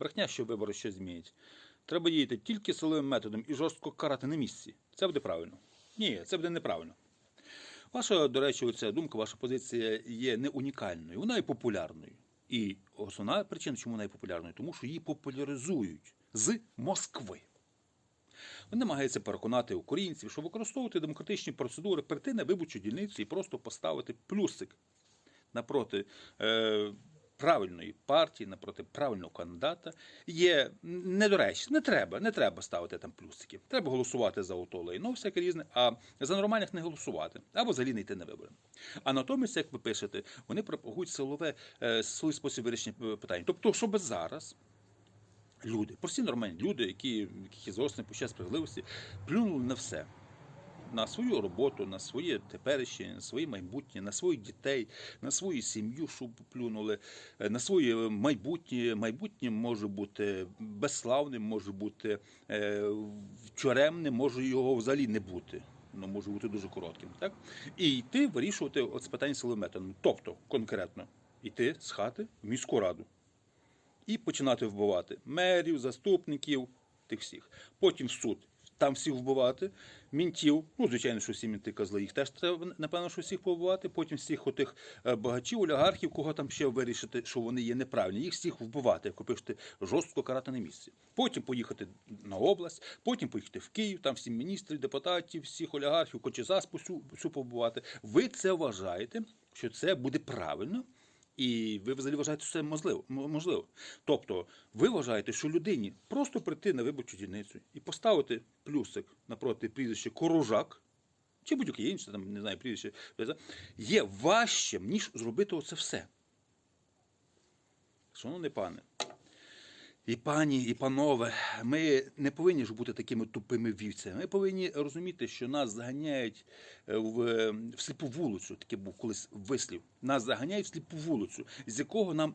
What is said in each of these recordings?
Брехня, що вибори ще змінять. Треба діяти тільки силовим методом і жорстко карати на місці. Це буде правильно. Ні, це буде неправильно. Ваша, до речі, оця думка, ваша позиція є не унікальною, вона є популярною. І основна причина, чому вона є популярною, тому що її популяризують з Москви. Він намагається переконати українців, що використовувати демократичні процедури, прийти на виборчу дільницю і просто поставити плюсик напроти е, правильної партії, напроти правильного кандидата є недоречно. Не треба, не треба ставити там плюсики. Треба голосувати за ото лайно, всяке різне, а за нормальних не голосувати або взагалі не йти на вибори. А натомість, як ви пишете, вони пропагують силове е, силовий спосіб вирішення е, питань. Тобто, щоб зараз люди, прості нормальні люди, які, яких зовсім почуття справедливості, плюнули на все. На свою роботу, на своє теперішнє, на своє майбутнє, на своїх дітей, на свою сім'ю, щоб плюнули, е, на своє майбутнє. Майбутнє може бути безславним, може бути е, чоремним, може його взагалі не бути. Ну, може бути дуже коротким, так? І йти вирішувати от з питань силовим. Тобто, конкретно, йти з хати в міську раду і починати вбивати мерів, заступників, тих всіх. Потім в суд. Там всіх вбивати, мінтів, ну, звичайно, що всі мінти козли, їх теж треба, напевно, що всіх побивати. Потім всіх отих е, багачів, олігархів, кого там ще вирішити, що вони є неправильні, їх всіх вбивати, як пишете, жорстко карати на місці. Потім поїхати на область, потім поїхати в Київ, там всі міністрів, депутатів, всіх олігархів, кочезас всю, всю побивати. Ви це вважаєте, що це буде правильно? І ви взагалі вважаєте, що це можливо. можливо. Тобто, ви вважаєте, що людині просто прийти на виборчу дільницю і поставити плюсик напроти прізвища Коружак, чи будь-яке інше, там, не знаю, прізвище, є важчим, ніж зробити оце все. Шановний пане, і пані, і панове, ми не повинні ж бути такими тупими вівцями. Ми повинні розуміти, що нас заганяють е, в, е, в сліпу вулицю. Таке був колись вислів. Нас заганяють в сліпу вулицю, з якого нам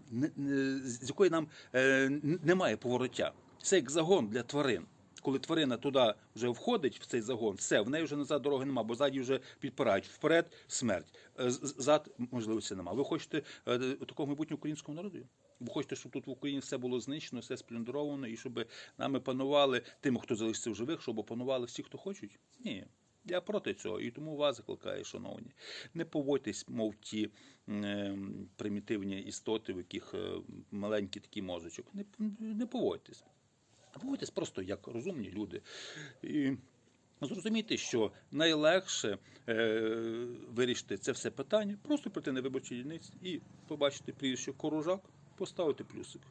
з якої нам е, немає повороття. Це як загон для тварин. Коли тварина туди вже входить в цей загон, все, в неї вже назад дороги нема, бо ззаді вже підпирають. Вперед смерть. Е, Зад можливості нема. Ви хочете е, такого майбутнього українського народу? Ви хочете, щоб тут в Україні все було знищено, все сплюндровано, і щоб нами панували тими, хто залишився в живих, щоб опанували всі, хто хочуть? Ні. Я проти цього, і тому вас закликаю, шановні. Не поводьтесь, мов ті е, примітивні істоти, в яких е, маленький такий мозочок. Не, не поводьтесь. Поводьтесь просто як розумні люди. І зрозумійте, що найлегше е, вирішити це все питання, просто прийти на виборчі дільниці і побачити прізвище коружак, поставити плюсик.